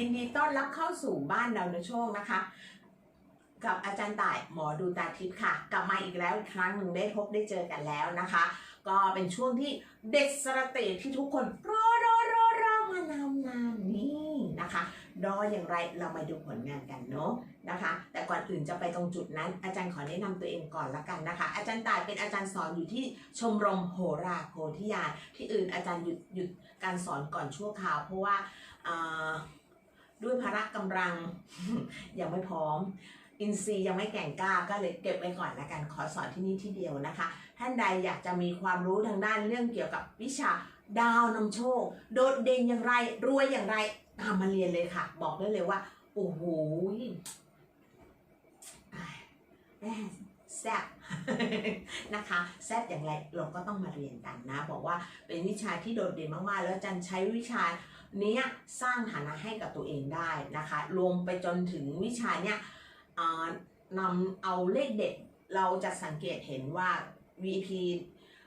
ยินดีต้อนรับเข้าสู่บ้านดาวในโชคนะคะ กับอาจารย์ต่ายหมอดูตาทิพย์ค่ะ กลับมาอีกแล้วครั้งหนึ่งได้พบได้เจอกันแล้วนะคะ ก็เป็นช่วงที่เด็ดสระเตที่ทุกคนรอรอรอรอมานานนานนี่นะคะรออย่างไรเรามาดูผลงานกันเนาะนะคะ แต่ก่อนอื่นจะไปตรงจุดนั้น อาจารย์ขอแนะนำตัวเองก่อนละกันนะคะ อาจารย์ตายเป็นอาจารย์สอนอยู่ที่ชมรมโหราโพธิญาณที่อื่นอาจารย์หยุดหยุดการสอนก่อนชั่วคราวเพราะว่าอ่า ด้วยภาระกำลัง ยังไม่พร้อม อินซีย์ยังไม่แก่งกล้าก็เลยเก็บไว้ก่อนละกันขอสอนที่นี่ที่เดียวนะคะ ท่านใดอยากจะมีความรู้ทางด้านเรื่องเกี่ยวกับวิชาดาวนำโชค โดดเด่นอย่างไรรวยอย่างไรตามมาเรียนเลยค่ะ บอกได้เลยว่าโอ้โหแซ่บนะคะ แซ่บอย่างไรเราก็ต้องมาเรียนกันนะ บอกว่าเป็นวิชาที่โดดเด่นมากๆ แล้วจันใช้วิชา เนี้ยสร้างฐานะให้กับตัวเองได้นะคะ รวมไปจนถึงวิชาเนี้ยนำเอาเลขเด็ดเราจะสังเกตเห็นว่า VP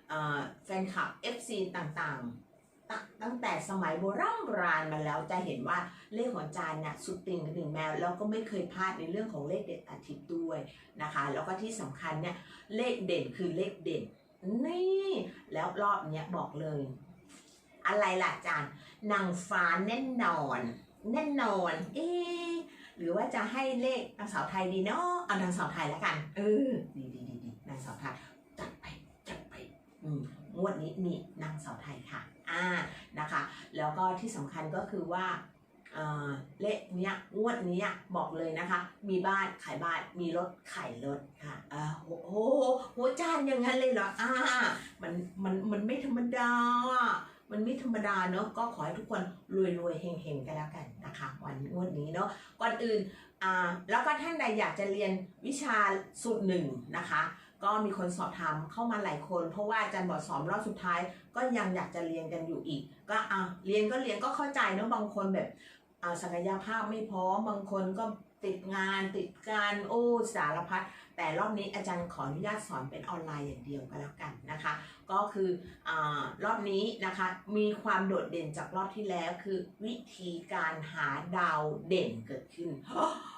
เอ่อแฟนคลับ FC ต่างๆตตั้งแต่สมัยโบราณโบราณมาแล้วจะเห็นว่าเลขของจารย์เนี่ยสุดติ่งกระดิ่งแมวแล้วก็ไม่เคยพลาดในเรื่องของเลขเด็ดอาทิตย์ด้วยนะคะ แล้วก็ที่สำคัญเนี่ยเลขเด่นคือเลขเด่นนี่แล้วรอบเนี้ยบอกเลย อะไรล่ะอาจารย์นางฟ้าแน่นอน แน่นอน เอ๊หรือว่าจะให้เลขนางสาวไทยดีเนาะเอานางสาวไทยแล้วกัน เออดีดีดีดีนางสาวไทยจัดไปจัดไปอืมงวดนี้นี่นางสาวไทยค่ะอ่านะคะ แล้วก็ที่สำคัญก็คือว่าเลขเนี้ยงวดนี้บอกเลยนะคะ มีบ้านขายบ้านมีรถขายรถค่ะอ่าโหโหโหจานอย่างนั้นเลยเหรออ่ามันมันมันไม่ธรรมดา มันไม่ธรรมดาเนอะก็ขอให้ทุกคนรวยรวยๆเฮงๆกันแล้วกันนะคะวันงวดนี้เนาะก่อนอื่นอ่าแล้วก็ท่านใดอยากจะเรียนวิชาสูตรหนึ่งนะคะก็มีคนสอบถามเข้ามาหลายคน เพราะว่าอาจารย์บอดสอนรอบสุดท้าย ก็ยังอยากจะเรียนกันอยู่อีก ก็อะเรียนก็เรียนก็เข้าใจเนอะบางคนแบบอ่าศักยภาพไม่พร้อมบางคนก็ติดงานติดการโอ้สารพัด แต่รอบนี้อาจารย์ขออนุญาตสอนเป็นออนไลน์อย่างเดียวก็แล้วกันนะคะ ก็คืออรอบนี้นะคะมีความโดดเด่นจากรอบที่แล้วคือวิธีการหาดาวเด่นเกิดขึ้น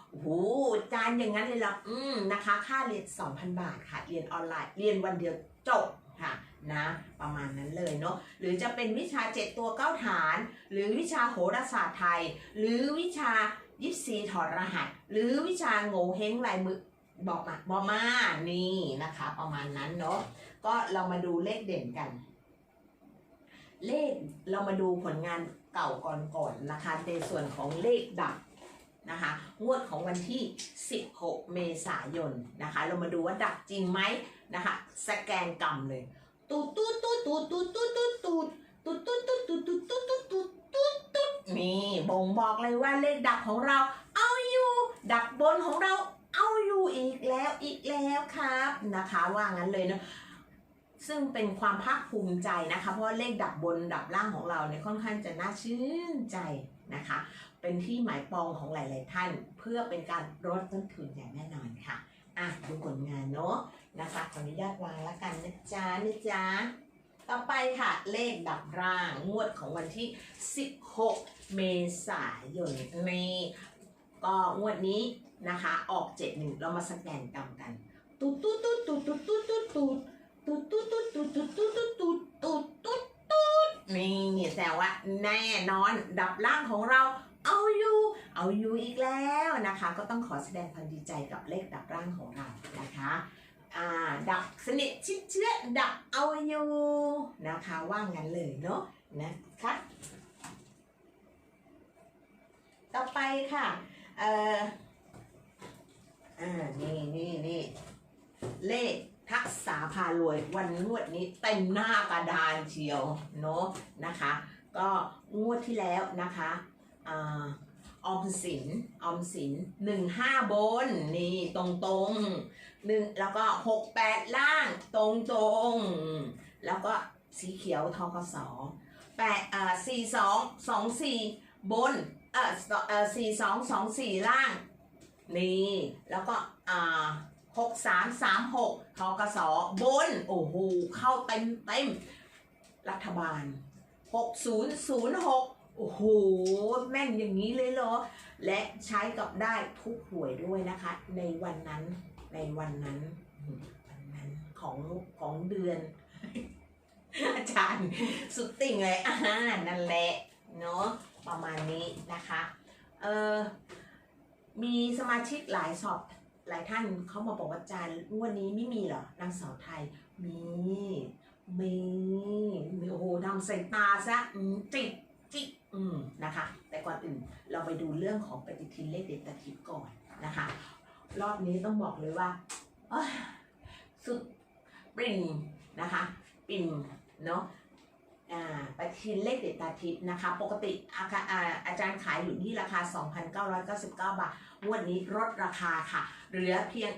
โอ้โหอาจารย์อย่างนั้นเลยเหรออืมนะคะ ค่าเรียน 2,000 บาทค่ะ เรียนออนไลน์ เรียนวันเดียวจบค่ะนะประมาณนั้นเลยเนาะหรือจะเป็นวิชา 7 ตัวเก้าฐาน หรือวิชาโหราศาสตร์ไทย หรือวิชายิปซีถอดรหัส หรือวิชาโง่เฮงลายมือ บอกมาบอกมานี่นะคะ ประมาณนั้นเนาะก็เรามาดูเลขเด่นกัน เลขเรามาดูผลงานเก่าก่อนๆนะคะ ในส่วนของเลขดับนะคะงวดของวันที่ 16 เมษายนนะคะ เรามาดูว่าดับจริงไหมนะคะ สแกนกรรมเลยตูดตูดตูดตูดตูดตูดตูดตูดตูดตูดตูดตูดตูดตูดตูดตูดตูดตูดนี่บ่งบอกเลยว่าเลขดับของเรา เอาอยู่ ดับบนของเรา เอาอยู่อีกแล้วอีกแล้วครับนะคะว่างั้นเลยเนาะซึ่งเป็นความภาคภูมิใจนะคะ เพราะเลขดับบนดับล่างของเราเนี่ยค่อนข้างจะน่าชื่นใจนะคะ เป็นที่หมายปองของหลาย ๆ ท่าน เพื่อเป็นการลดต้นทุนอย่างแน่นอนค่ะอะดูผลงานเนาะนะคะขออนุญาตวางแล้วกันนะจ๊ะนะจ๊ะต่อไปค่ะเลขดับร่างงวดของวันที่ 16 เมษายนนี่ก็งวดนี้ นะคะ ออก71เรามาสแกนกรรมกันตุ๊ดตุ๊ดตุ๊ดตุ๊ดตุ๊ดตุ๊ดตุ๊ดตุ๊ดตุ๊ดตุ๊ดตุ๊ดตุ๊ดตุ๊ดตุ๊ดตุ๊ดตุ๊ดตุ๊ดนี่แสดงว่าแน่นอนดับล่างของเราเอาอยู่เอาอยู่อีกแล้วนะคะ ก็ต้องขอแสดงความดีใจกับเลขดับร่างของเรานะคะดับสนิทชิดเชื้อดับเอาอยู่นะคะว่างั้นเลยเนาะนะคะต่อไปค่ะเอ่อ อ่า นี่นี่นี่ เลขทักษาพารวยวันงวดนี้เต็มหน้ากระดานเชียวเนาะนะคะ ก็งวดที่แล้วนะคะอาออมสินออมสินหนึ่งห้าบน นี่ตรงตรงหนึ่งแล้วก็หกแปดล่างตรงตรงแล้วก็สีเขียวทกสแปดเอ่าสี่สองสองสี่บนเอ่อเอ่อสี่สองสองสี่ล่าง นี่แล้วก็อ่าหกสามสามหกทกสบน โอ้โหเข้าเต็มเต็มรัฐบาลหกศูนย์ศูนย์หกโอ้โห แม่นอย่างนี้เลยเหรอ และใช้กับได้ทุกหวยด้วยนะคะ ในวันนั้นในวันนั้นวันนั้นของของเดือน อาจารย์สุดติ่งเลยอ่านั่นแหละ เนาะประมาณนี้นะคะ เออ มีสมาชิกหลายสอบหลายท่านเขามาบอกว่าอาจารย์งวดนี้ไม่มีเหรอนางสาวไทยมีมีโอ้โหทำใส่ตาซะจิกจิกอืมนะคะ แต่ก่อนอื่นเราไปดูเรื่องของปฏิทินเลขเด็ดตาทิพย์ก่อนนะคะ รอบนี้ต้องบอกเลยว่าสุดปริ่มนะคะ ปิ่มเนาะ ปฏิทินเลขเด็ดตาทิพย์นะคะ ปกติอาอาอาจารย์ขายอยู่ที่ราคา 2,999 บาทวดนี้ลดราคาค่ะ เหลือเพียง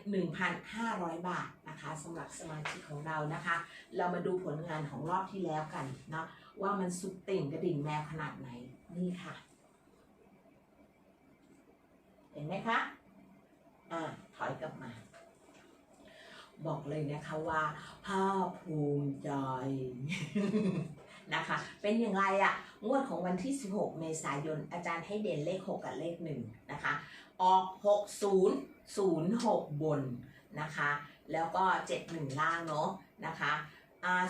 1,500 บาทนะคะสำหรับสมาชิกของเรานะคะ เรามาดูผลงานของรอบที่แล้วกันเนาะว่ามันสุดติ่งกระดิ่งแมวขนาดไหน นี่ค่ะ เห็นไหมคะอ่าถอยกลับมาบอกเลยนะคะว่าภาคภูมิใจ นะคะ เป็นอย่างไรอะงวดของวันที่ 16 เมษายน อาจารย์ให้เด่นเลข 6 กับเลข1นะคะ ออก 6006 บนนะคะ แล้วก็ 71 ล่างเนาะนะคะ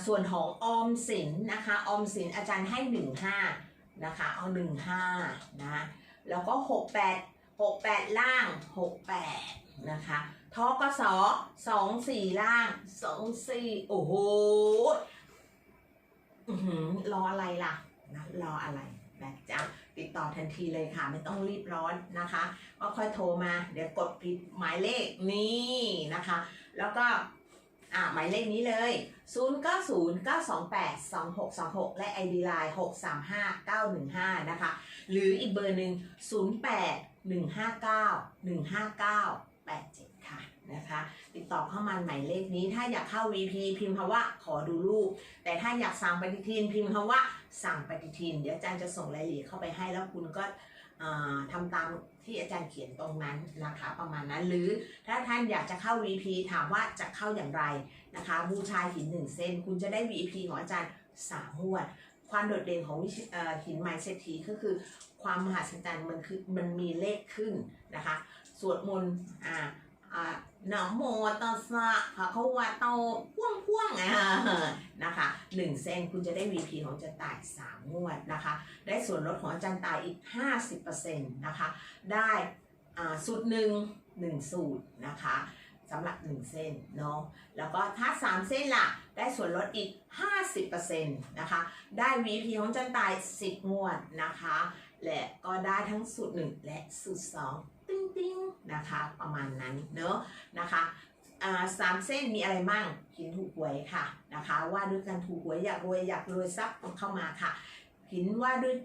ส่วนของออมสินนะคะ ออมสินอาจารย์ให้ 15 นะคะ เอา 15 นะ แล้วก็ 68 68 ล่าง 68 นะคะทกส24ล่าง24โอ้โหอื้อหือ รออะไรล่ะนะรออะไรนะจ๊ะติดต่อทันทีเลยค่ะ ไม่ต้องรีบร้อนนะคะ ก็ค่อยโทรมา เดี๋ยวกดผิดหมายเลขนี่นะคะ แล้วก็อ่าหมายเลขนี้เลย 0 9 0 9 2 8 2 6 2 6 และ ID Line 6 3 5 9 1 5 นะคะ หรืออีกเบอร์หนึ่ง 0 8 1 5 9 1 5 9 8 7ค่ะ นะคะ ติดต่อเข้ามาหมายเลขนี้ ถ้าอยากเข้า VP พิมพ์คำว่าขอดูรูป แต่ถ้าอยากสั่งปฏิทินพิมพ์คำว่าสั่งปฏิทิน เดี๋ยวอาจารย์จะส่งรายละเอียดเข้าไปให้แล้วคุณก็อ่าทำตามที่อาจารย์เขียนตรงนั้นนะคะประมาณนั้นหรือถ้าท่านอยากจะเข้า VP ถามว่าจะเข้าอย่างไรนะคะบูชาหินหนึ่งเส้น คุณจะได้ VP ของอาจารย์สามงวด ความโดดเด่นของหินไม้เศรษฐีก็คือ ความมหัศจรรย์มันคือมันมีเลขขึ้นนะคะสวดมนต์อ่า อ่านะโมตัสสะภะคะวะโตพ่วงพ่วงอ่านะคะหนึ่งเซนคุณจะได้ VP ของอาจารย์ตายสามงวดนะคะ ได้ส่วนลดของอาจารย์ตายอีก 50%นะคะ ได้อ่าสูตรหนึ่งหนึ่งสูตรนะคะสำหรับ 1 เส้นเนาะแล้วก็ถ้า 3 เส้นล่ะ ได้ส่วนลดอีก 50%นะคะ ได้ VP ของอาจารย์ตาย 10 งวดนะคะ และก็ได้ทั้งสูตร 1 และสูตร 2 ติ้งติงนะคะ ประมาณนั้นเนอะนะคะสามเส้นมีอะไรมั่งหินถูกหวยค่ะนะคะ ว่าด้วยการถูกหวยอยากรวยอยากรวยทรัพย์เข้ามาค่ะหินว่าด้วย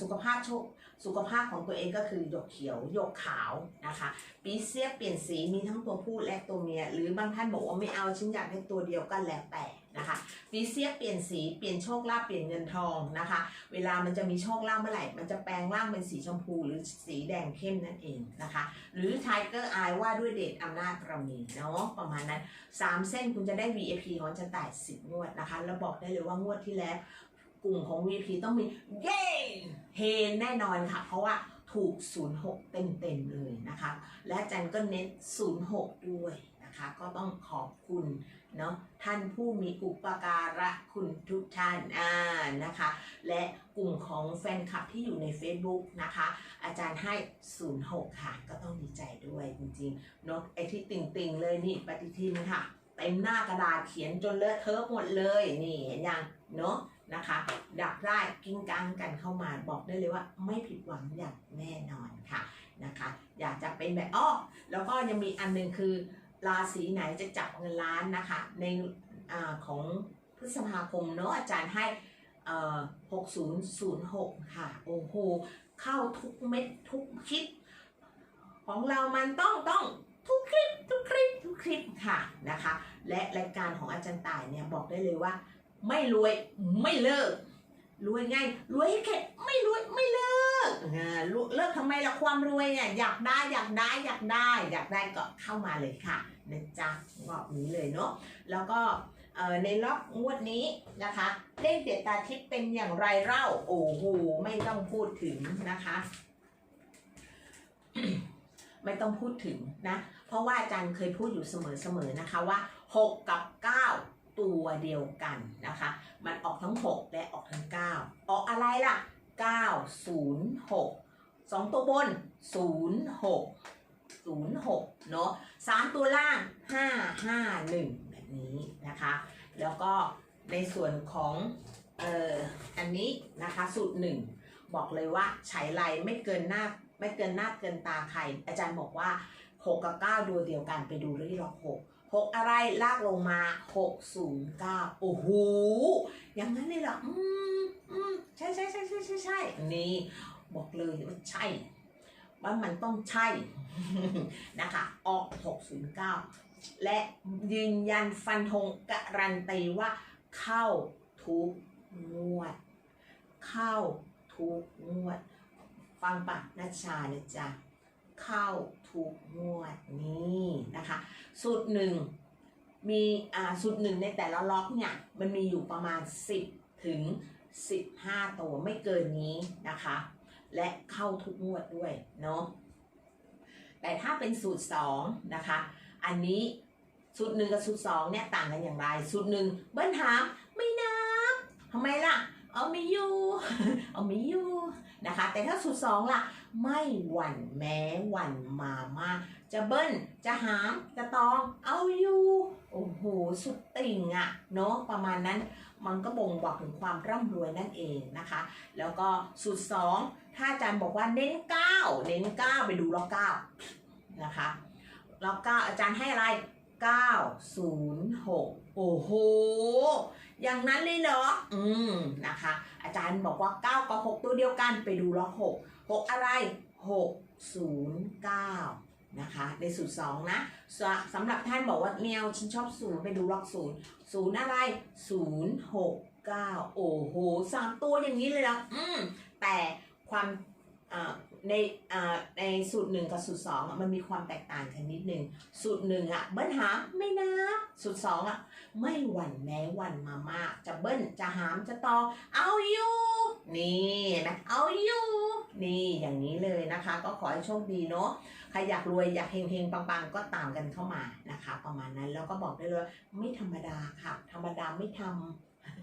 สุขภาพโชคสุขภาพของตัวเองก็คือหยกเขียวหยกขาวนะคะปีเสียเปลี่ยนสีมีทั้งตัวผู้และตัวเมีย หรือบางท่านบอกว่าไม่เอาฉันอยากได้ตัวเดียวก็แล้วแต่นะคะปีเสียเปลี่ยนสีเปลี่ยนโชคลาภเปลี่ยนเงินทองนะคะ เวลามันจะมีโชคลาภเมื่อไหร่ มันจะแปลงร่างเป็นสีชมพูหรือสีแดงเข้มนั่นเองนะคะ หรือไทเกอร์อายว่าด้วยเดชอำนาจเรามีเนาะประมาณนั้น 3 เส้นคุณจะได้ VIP ของจะต่าย10 งวดนะคะ แล้วบอกได้เลยว่างวดที่แล้ว กลุ่มของ VIP ต้องมีเย้เฮแน่นอนค่ะ เพราะว่าถูก 06 เต็มๆเลยนะคะ และจันก็เน้น06 ด้วย นะคะก็ต้องขอบคุณเนาะท่านผู้มีอุปการะคุณทุกท่านอ่านะคะ และกลุ่มของแฟนคลับที่อยู่ใน Facebook นะคะ อาจารย์ให้ 06 ค่ะ ก็ต้องดีใจด้วยจริงๆเนาะไอที่ติ่งๆเลยนี่ปฏิทินค่ะเต็มหน้ากระดาษเขียนจนเลอะเทอะหมดเลยนี่เห็นยังเนาะนะคะ ดักได้กิ้งกังกันเข้ามาบอกได้เลยว่าไม่ผิดหวังอย่างแน่นอนค่ะนะคะ อยากจะเป็นแบบอ้อแล้วก็ยังมีอันหนึงคือ ราศีไหนจะจับเงินล้านนะคะ ในอของพฤษภาคมเนาะอาจารย์ให้6006 ค่ะ โอ้โห เข้าทุกเม็ดทุกคลิป ของเรามันต้องต้องทุกคลิป ทุกคลิป ทุกคลิปค่ะนะคะ และรายการของอาจารย์ต่ายเนี่ยบอกได้เลยว่า ไม่รวยไม่เลิก รวยไงรวยให้เข็ดไม่รวยไม่เลิกอ่าลุเลิกทำไมล่ะความรวยเนี่ยอยากได้อยากได้อยากได้ อยากได้ก็เข้ามาเลยค่ะนะจ๊ะบอกนี้เลยเนาะแล้วก็เอ่อในรอบงวดนี้นะคะเลขเด็ดตาทิพย์เป็นอย่างไรเล่าโอ้โหไม่ต้องพูดถึงนะคะไม่ต้องพูดถึงนะ เพราะว่าอาจารย์เคยพูดอยู่เสมอๆนะคะว่า 6 กับ 9 ตัวเดียวกันนะคะ มันออกทั้ง 6 และออกทั้ง 9 ออกอะไรล่ะ 906 2 ตัวบน 06 06 เนาะ3ตัวล่าง 551 แบบนี้นะคะ แล้วก็ในส่วนของเอ่ออันนี้นะคะสูตรหนึ่งบอกเลยว่าใช้ไรไม่เกินหน้าไม่เกินหน้าเกินตาใคร อาจารย์บอกว่า 6 กับ 9 ดูเดียวกันไปดูเรื่องที่ล็อก6 6 อะไรลากลงมา 609 โอ้โห อย่างนั้นเลยเหรอ อืมอืมใช่ใช่ใช่ใช่ใช่ใช่นี่ บอกเลยว่าใช่ ว่ามันต้องใช่นะคะ ออก 609 และยืนยันฟันธงการันตีว่าเข้าทุกงวด เข้าทุกงวด ฟังปากนัชชานะจ๊ะ เข้าทุกงวดนี่นะคะ สูตรหนึ่งมีอ่าสูตรหนึ่งในแต่ละล็อกเนี่ยมันมีอยู่ประมาณ 10 ถึง 15 ตัวไม่เกินนี้นะคะ และเข้าทุกงวดด้วยเนาะแต่ถ้าเป็นสูตร2นะคะ อันนี้สูตรหนึ่งกับสูตรสองเนี่ยต่างกันอย่างไร สูตรหนึ่งเบิ้ลถามไม่นับทำไมล่ะ เอาไม่อยู่ เอาไม่อยู่นะคะ แต่ถ้าสูตรสองล่ะ ไม่หวั่นแม้หวั่นมามาจะเบิ้ลจะหามจะตอง เอาอยู่โอ้โหสุดติ่งอะเนาะประมาณนั้นมันก็บ่งบอกถึงความร่ำรวยนั่นเองนะคะ แล้วก็สูตรสองถ้าอาจารย์บอกว่าเน้นเก้าเน้นเก้าไปดูล็อกเก้านะคะล็อกเก้าอาจารย์ให้อะไร906 โอ้โห อย่างนั้นเลยเหรอ อืม นะคะ อาจารย์บอกว่า 9 กับ 6 ตัวเดียวกันไปดูล็อก6 6 อะไร 609 นะคะ ในสูตร 2 นะสสำหรับท่านบอกว่าแมวฉันชอบศูนย์ไปดูล็อกศูนย์ศูนย์อะไร 069 โอ้โหสามตัวอย่างนี้เลยนะอืมแต่ความ ในอ่าในสูตรหนึ่งกับสูตรสองอะมันมีความแตกต่างกันนิดนึงสูตรหนึ่งอะเบิ้ลหามไม่นะสูตรสองอะไม่หวั่นแม้หวั่นมามาก จะเบิ้ลจะหามจะตอเอาอยู่นี่นะเอาอยู่นี่อย่างนี้เลยนะคะ ก็ขอให้โชคดีเนาะใครอยากรวยอยากเฮงๆปังๆ ก็ตามกันเข้ามานะคะ ประมาณนั้นแล้วก็บอกได้เลยไม่ธรรมดาค่ะ ธรรมดาไม่ท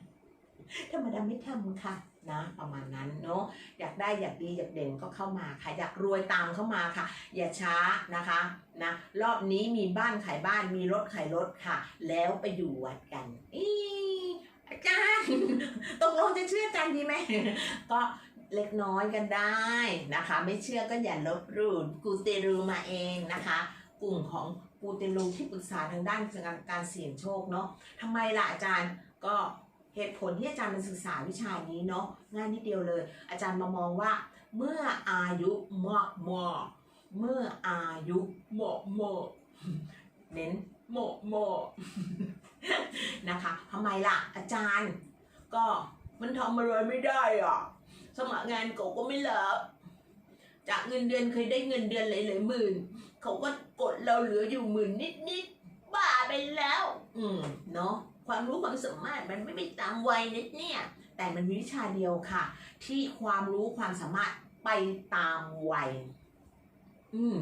ำธรรมดาไม่ทำค่ะ นะประมาณนั้นเนาะอยากได้อยากดีอยากเด่นก็เข้ามาค่ะ อยากรวยตามเข้ามาค่ะ อย่าช้านะคะนะรอบนี้มีบ้านขายบ้านมีรถขายรถค่ะ แล้วไปอยู่วัดกันอีอาจารย์ตกลงจะเชื่ออาจารย์ดีไหมก็เล็กน้อยกันได้นะคะ ไม่เชื่อก็อย่าลบหลู่กูเตรูมาเองนะคะ กลุ่มของกูเตรูที่ปรึกษาทางด้านการเสี่ยงโชคเนาะทำไมล่ะอาจารย์ก็ เหตุผลที่อาจารย์มันศึกษาวิชานี้เนาะง่ายนิดเดียวเลย อาจารย์มามองว่า เมื่ออายุมากมากเมื่ออายุเหมาะเหมาะเน้นเหมาะเหมาะนะคะทำไมล่ะ อาจารย์ ก็มันทำอะไรไม่ได้อะ สมัครงานเขาก็ไม่รับจากเงินเดือนเคยได้เงินเดือนหลายๆหมื่นเขาก็กดเราเหลืออยู่หมื่นนิดๆบ้าไปแล้ว อืมเนาะ ความรู้ความสามารถมันไม่ไปตามวัยนิดเนี่ย แต่มันมีวิชาเดียวค่ะ ที่ความรู้ความสามารถไปตามวัย อืม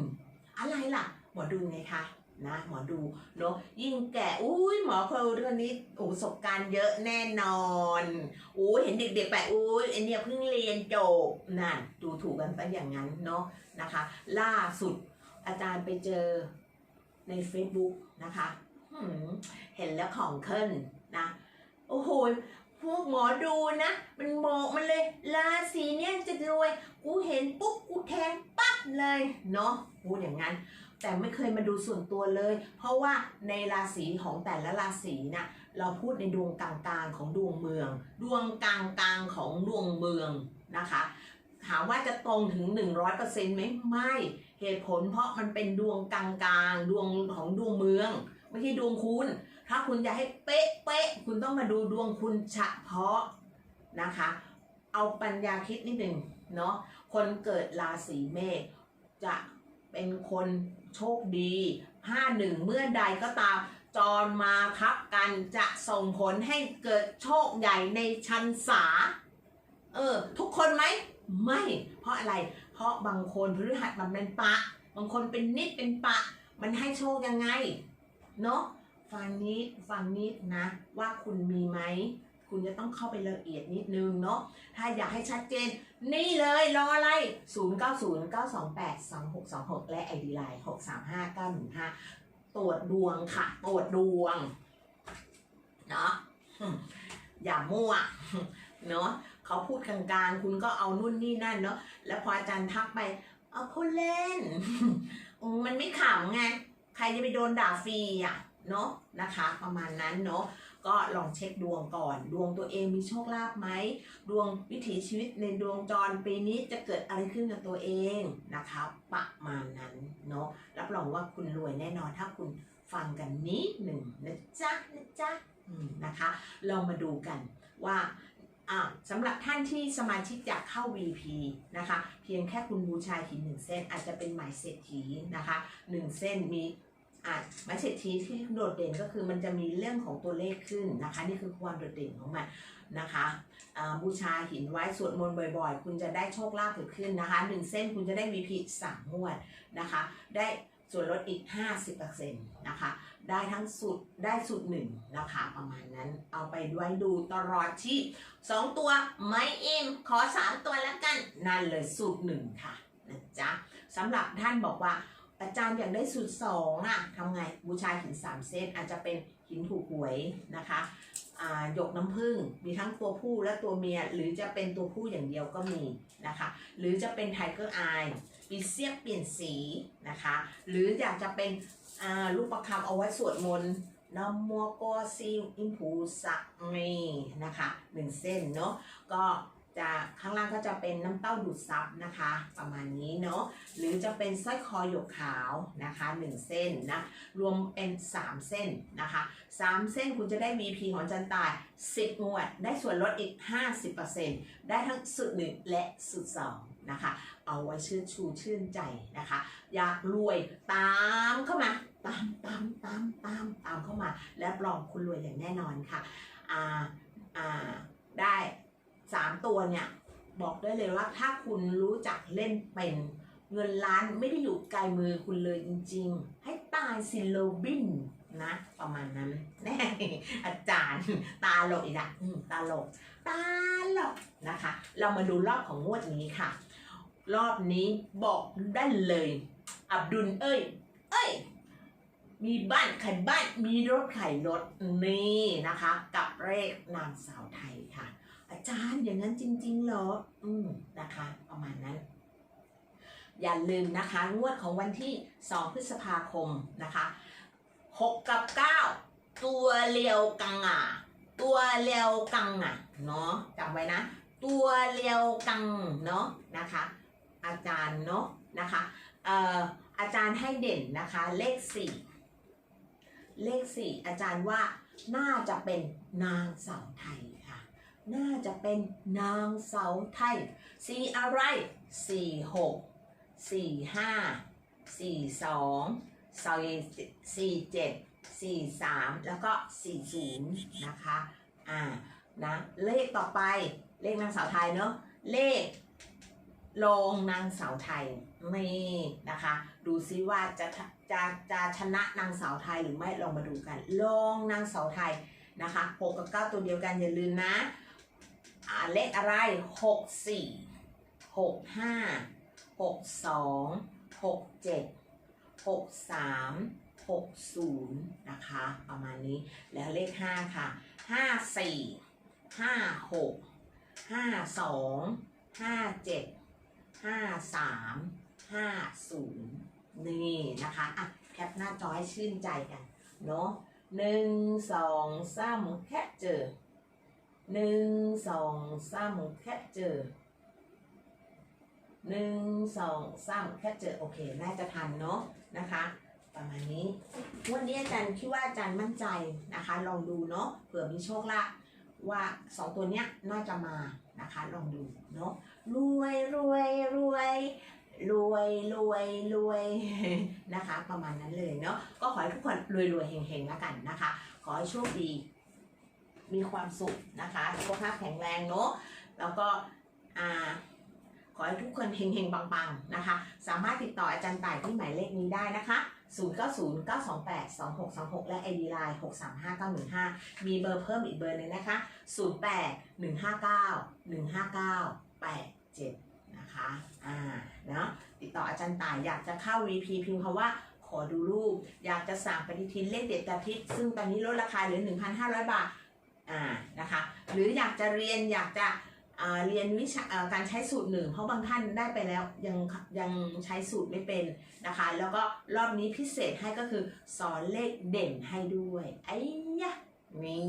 อะไรล่ะ หมอดูไงคะนะหมอดูเนาะยิ่งแก่อุ้ยหมอคนนี้โอ้ประสบการณ์เยอะแน่นอนอุ้ยเห็นเด็กๆไปอุ้ยไอเนี่ยเพิ่งเรียนจบนั่นดูถูกกันไปอย่างนั้นเนาะนะคะ ล่าสุดอาจารย์ไปเจอใน Facebook นะคะ เห็นแล้วของเคิลนะ โอ้โหพวกหมอดูนะ มันบอกมันเลยราศีเนี้ยจะรวย กูเห็นปุ๊บกูแทงปั๊บเลยเนาะพูดอย่างนั้น แต่ไม่เคยมาดูส่วนตัวเลย เพราะว่าในราศีของแต่ละราศีน่ะเราพูดในดวงกลางๆของดวงเมือง ดวงกลางๆของดวงเมืองนะคะถามว่าจะตรงถึง 100%ไหมไม่ เหตุผลเพราะมันเป็นดวงกลางๆ ดวงของดวงเมือง ไม่ใช่ดวงคุณ ถ้าคุณจะให้เป๊ะเป๊ะๆคุณต้องมาดูดวงคุณเฉพาะนะคะ เอาปัญญาคิดนิดหนึ่งเนาะคนเกิดราศีเมษจะเป็นคนโชคดี51เมื่อใดก็ตามจรมาพับกันจะส่งผลให้เกิดโชคใหญ่ในชันษา เออ ทุกคนไหม ไม่ เพราะอะไร เพราะบางคนพฤหัสมันเป็นปะ บางคนเป็นนิดเป็นปะ มันให้โชคยังไง เนาะฟังนี้ฟังนิดนะ ว่าคุณมีไหม คุณจะต้องเข้าไปละเอียดนิดนึงเนาะถ้าอยากให้ชัดเจน นี่เลยรออะไร 0 9 0 9 2 8 2 6 2 6 และ ID Line 6 3 5 9 1 5 ตรวจดวงค่ะ ตรวจดวง เนาะอย่ามั่วเนาะเขาพูดกลางๆ คุณก็เอานู่นนี่นั่นเนาะแล้วพออาจารย์ทักไป เอาพูดเล่น มันไม่ขำไง ใครจะไปโดนด่าฟรีอะเนาะนะคะ ประมาณนั้นเนาะก็ลองเช็คดวงก่อน ดวงตัวเองมีโชคลาภไหมดวงวิถีชีวิตในดวงจรปีนี้จะเกิดอะไรขึ้นกับตัวเองนะคะประมาณนั้นเนาะรับรองว่าคุณรวยแน่นอนถ้าคุณฟังกันนิดหนึ่งนะจ๊ะนะจ๊ะนะคะเรามาดูกันว่าอ่าสำหรับท่านที่สมาชิกอยากเข้า VP นะคะ เพียงแค่คุณบูชาหินหนึ่งเส้นอาจจะเป็นหมายเศรษฐีนะคะหนึ่งเส้นมี อ่าหมายเศรษฐีที่โดดเด่นก็คือมันจะมีเรื่องของตัวเลขขึ้นนะคะ นี่คือความโดดเด่นของมันนะคะบูชาหินไว้สวดมนต์บ่อยๆ คุณจะได้โชคลาภเกิดขึ้นนะคะหนึ่งเส้นคุณจะได้ VP สามงวดนะคะ ได้ส่วนลดอีก 50%นะคะ ได้ทั้งสุดได้สุดหนึ่งนะคะประมาณนั้น เอาไปด้วยดูตลอดที่ 2 ตัวไม่เอ็มขอ 3 ตัวแล้วกัน นั่นเลยสูตรหนึ่งค่ะนะจ๊ะสำหรับท่านบอกว่า อาจารย์อยากได้สูตรสองอะทำไงบูชาหิน3เส้นอาจจะเป็นหินถูกหวยนะคะหยกน้ำผึ้งมีทั้งตัวผู้และตัวเมีย หรือจะเป็นตัวผู้อย่างเดียวก็มีนะคะ หรือจะเป็นไทเกอร์อายปีเสียบเปลี่ยนสีนะคะ หรืออยากจะเป็นลูกประคำเอาไว้สวดมนต์นโมโกซิอิมพูสะเมนะคะหนึ่งเส้นเนาะก็ จะข้างล่างก็จะเป็นน้ำเต้าดูดซับนะคะ ประมาณนี้เนาะหรือจะเป็นสร้อยคอหยกขาวนะคะหนึ่งเส้นนะรวมเป็น 3 เส้นนะคะ 3 เส้นคุณจะได้ VP ของจันตาย 10งวด ได้ส่วนลดอีก 50%ได้ทั้งสุดหนึ่งและสุดสองนะคะ เอาไว้ชื่นชูชื่นใจนะคะ อยากรวยตามเข้ามาตามตามตามตามตามเข้ามา และปลองคุณรวยอย่างแน่นอนค่ะอ่าอ่าได้ 3ตัวเนี่ยบอกได้เลยว่าถ้าคุณรู้จักเล่นเป็นเงินล้านไม่ได้อยู่ไกลมือคุณเลยจริง ๆ ให้ตายสิโลบินนะ ประมาณนั้นแน่อาจารย์ตาหลกอีกละอืมตาหลกตาหลกนะคะ เรามาดูรอบของงวดนี้ค่ะ รอบนี้บอกได้เลย อับดุลเอ้ย เอ้ย มีบ้านไข่บ้านมีรถไข่รถนี่นะคะ กับเลขนางสาวไทยค่ะ อาจารย์อย่างนั้นจริง ๆ เหรอ อืมนะคะ ประมาณนั้น อย่าลืมนะคะ งวดของวันที่ 2 พฤษภาคมนะคะ6กับ 9 ตัวเลียวกังอะตัวเลียวกังอะเนาะจำไว้นะ ตัวเลียวกังเนาะนะคะ อาจารย์เนาะนะคะเอ่ออาจารย์ให้เด่นนะคะ เลข 4 เลข 4 อาจารย์ว่าน่าจะเป็นนางสาวไทย น่าจะเป็นนางสาวไทย สีอะไร สี่หก สี่ห้า สี่สองสี่เจ็ด สี่สาม แล้วก็สี่ศูนย์นะคะ อ่า นะ เลขต่อไป เลขนางสาวไทยเนาะ เลขลงนางสาวไทยนี่นะคะ ดูซิว่าจะจะจะชนะนางสาวไทยหรือไม่ลองมาดูกัน ลงนางสาวไทยนะคะหกกับเก้าตัวเดียวกันอย่าลืมนะ อ่าเลขอะไรหกสี่หกห้าหกสองหกเจ็ดหกสามหกศูนย์นะคะ ประมาณนี้แล้วเลขห้าค่ะห้าสี่ห้าหกห้าสองห้าเจ็ดห้าสามห้าศูนย์นี่นะคะอะแคปหน้าจอให้ชื่นใจกัน เนาะหนึ่งสองสามแคปเจอ หนึ่งสองสามแคปเจอหนึ่งสองสามแคปเจอโอเค น่าจะทันเนาะนะคะ ประมาณนี้วันนี้อาจารย์คิดว่าอาจารย์มั่นใจนะคะ ลองดูเนาะเผื่อมีโชคละว่าสองตัวเนี้ยน่าจะมานะคะ ลองดูเนาะรวยรวยรวยรวยรวยรวยนะคะ ประมาณนั้นเลยเนาะก็ขอให้ทุกคนรวยรวยๆเฮงๆแล้วกันนะคะ ขอให้โชคดี มีความสุขนะคะสุขภาพแข็งแรงเนาะแล้วก็อ่าขอให้ทุกคนเฮงๆปังๆนะคะ สามารถติดต่ออาจารย์ต่ายที่หมายเลขนี้ได้นะคะ 0909282626 และ ID Line 635915 มีเบอร์เพิ่มอีกเบอร์หนึงนะคะ 0815915987 นะคะ อ่า เนาะติดต่ออาจารย์ต่ายอยากจะเข้า VP พิมพ์คำว่าขอดูรูป อยากจะสั่งปฏิทินเลขเด็ดอาทิตย์ซึ่งตอนนี้ลดราคาเหลือ 1,500 บาท อ่านะคะหรืออยากจะเรียนอยากจะเรียนวิชาการใช้สูตรหนึ่งเพราะบางท่านได้ไปแล้วยังยังใช้สูตรไม่เป็นนะคะ แล้วก็รอบนี้พิเศษให้ก็คือสอนเลขเด่นให้ด้วยไอ้ยะนี่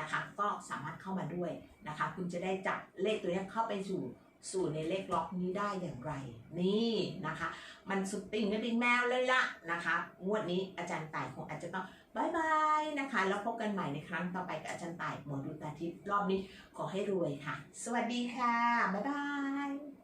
นะคะ ก็สามารถเข้ามาด้วยนะคะ คุณจะได้จับเลขตัวเนี้เข้าไปสู่สู่ในเลขล็อกนี้ได้อย่างไร นี่นะคะ มันสุดติ่งกระดิ่งแมวเลยละนะคะงวดนี้อาจารย์ต่ายคงอาจจะต้อง บายบายนะคะ แล้วพบกันใหม่ในครั้งต่อไปกับอาจารย์ต่ายหมอดูตาทิพย์รอบนี้ขอให้รวยค่ะ สวัสดีค่ะ บ๊ายบาย